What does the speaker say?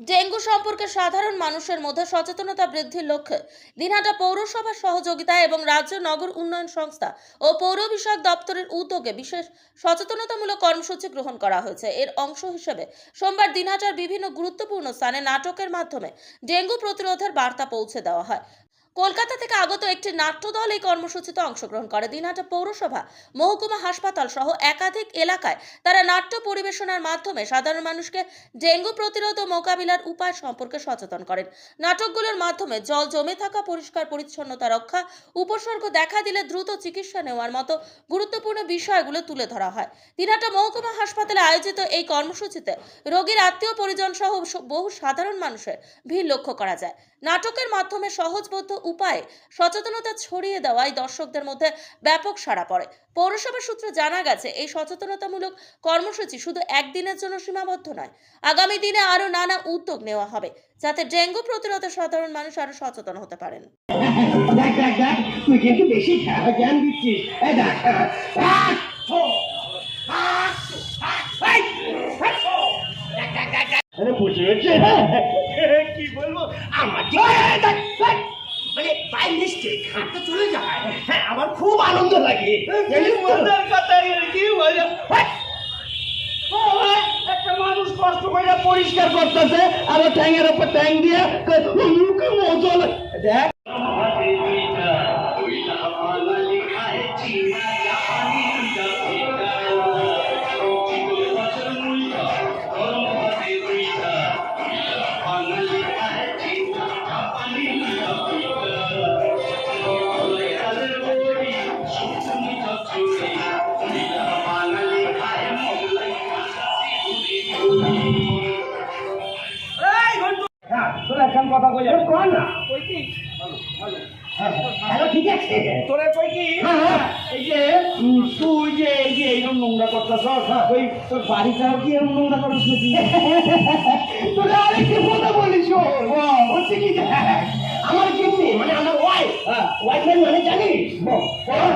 Dengue সম্পর্কে সাধারণ মানুষের মধ্যে সচেতনতা বৃদ্ধির লক্ষ্যে দিনহাটা পৌরসভার সহযোগিতায় এবং রাজ্য নগর উন্নয়ন সংস্থা ও পৌর বিষয়ক দপ্তরের উদ্যোগে বিশেষ সচেতনতামূলক কর্মসূচি গ্রহণ করা হয়েছে। এর অংশ হিসেবে সোমবার দিনহাটার বিভিন্ন গুরুত্বপূর্ণ স্থানে নাটকের মাধ্যমে ডেঙ্গু প্রতিরোধের বার্তা পৌঁছে দেওয়া হয়। কলকাতা থেকে আগত একটি নাট্যদল এই কর্মসূচিতে অংশগ্রহণ করে। দিনহাটা পৌরসভা, মহকুমা হাসপাতাল সহ একাধিক এলাকায় তারা নাট্য পরিবেশনার মাধ্যমে সাধারণ মানুষকে ডেঙ্গু প্রতিরোধ ও মোকাবিলার উপায় সম্পর্কে সচেতন করেন। নাটকগুলোর মাধ্যমে জল জমে থাকা, পরিষ্কার পরিচ্ছন্নতা রক্ষা, উপসর্গ দেখা দিলে দ্রুত চিকিৎসা নেওয়ার মতো গুরুত্বপূর্ণ বিষয়গুলো তুলে ধরা হয়। দিনহাটা মহকুমা হাসপাতালে আয়োজিত এই কর্মসূচিতে রোগীর আত্মীয় পরিজন সহ বহু সাধারণ মানুষের ভিড় লক্ষ্য করা যায়। নাটকের মাধ্যমে সহজবোধ্য উপায়ে সচেতনতা ছড়িয়ে দেওয়ায় দর্শকদের মধ্যে ব্যাপক সাড়া পড়ে। পৌরসভা সূত্রে জানা গেছে, এই সচেতনতামূলক কর্মসূচি শুধু একদিনের জন্য সীমাবদ্ধ নয়, আগামী দিনে আরও নানা উদ্যোগ নেওয়া হবে, যাতে ডেঙ্গু প্রতিরোধে সাধারণ মানুষ আরও সচেতন হতে পারেন। আরে বসে রয়েছে কি বলব? আমার। মানে বাই মিস্টেক হাতটা চলে যায়। হ্যাঁ আমার খুব আনন্দ লাগে। মজার কথা কি মজা একটা মানুষ কষ্ট করে পরিষ্কার করতেছে আর ও ট্যাঙের উপর ট্যাং দিয়ে মজা। দেখ। কথা কই যাবে? কর না কই কি? হ্যালো ঠিক আছে। তোরে কই কি? হ্যাঁ এই যে তুই যে এই যে এইরকম নোংরা করতেছ ওই তোর বাড়িটা কি এরকম নোংরা করছিস তোরে আরেকটি কথা বলিস। হচ্ছে কি আমার কিডনি মানে আমার ওয়াইফ ওয়াইফের মানে জানিস? বল, বল।